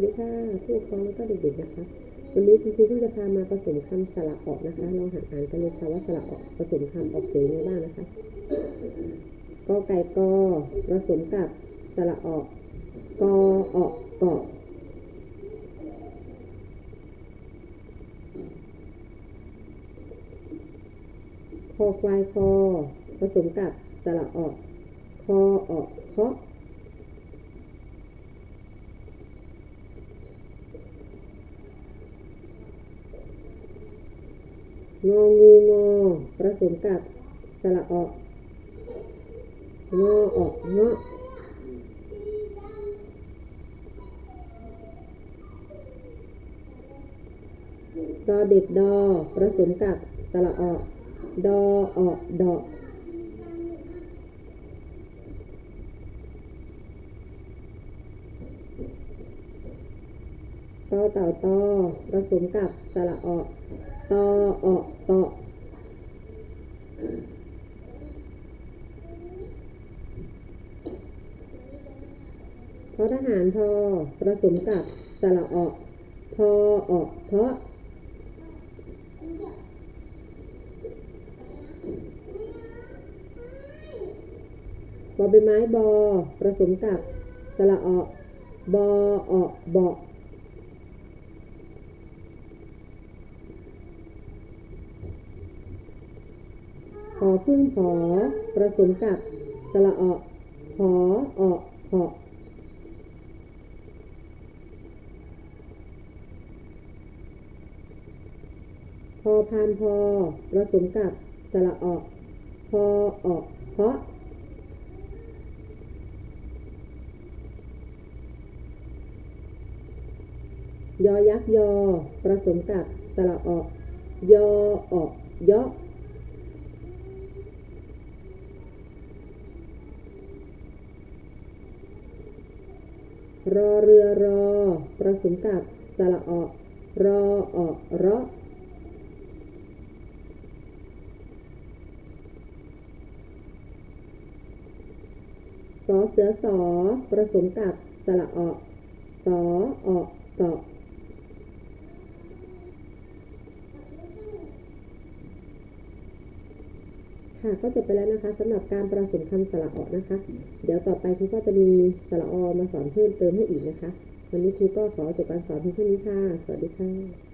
วัสดีค่ะผู้ปกครองแล้วก็เด็กๆนะคะ วันนี้คุณครูเพิ่งจะพามาผสมคำสระออกนะคะลองหัดอ่านกันเลยค่ะว่าสระออกผสมคำออกเสียงยังไงบ้างนะคะกอไก่กอผสมกับสระออกกอออกเกาะคอควายคอผสมกับสระออกคอออกเคาะ งองูงอผสมกับสระออกงอออกเงาะดอเด็กดอผสมกับสระออก ดอออกดอก ต่อเต่าตอผสมกับสระออกตอออกตอทอทหารทอผสมกับสระออกทอออกเพาะบอใบไม้บอผสมกับสระออกบอออกบาะพ อพึ่งพอผสมกับสระออกพอออกเพาะพอพานพอผสมกับสระออกพอออกเพาะยอยักษ์ยอผสมกับสระออกยอออกยอ รอเรือรอผสมกับสระออก รอออกเราะสอเสือสอผสมกับสระออกสอออกเกาะ ค่ะก็จบไปแล้วนะคะสำหรับการประสมคำสระออนะคะ เดี๋ยวต่อไปครูก็จะมีสระอมาสอนเพิ่มเติมให้อีกนะคะ วันนี้ครูก็ขอจบการสอนเพียงเท่านี้ค่ะ สวัสดีค่ะ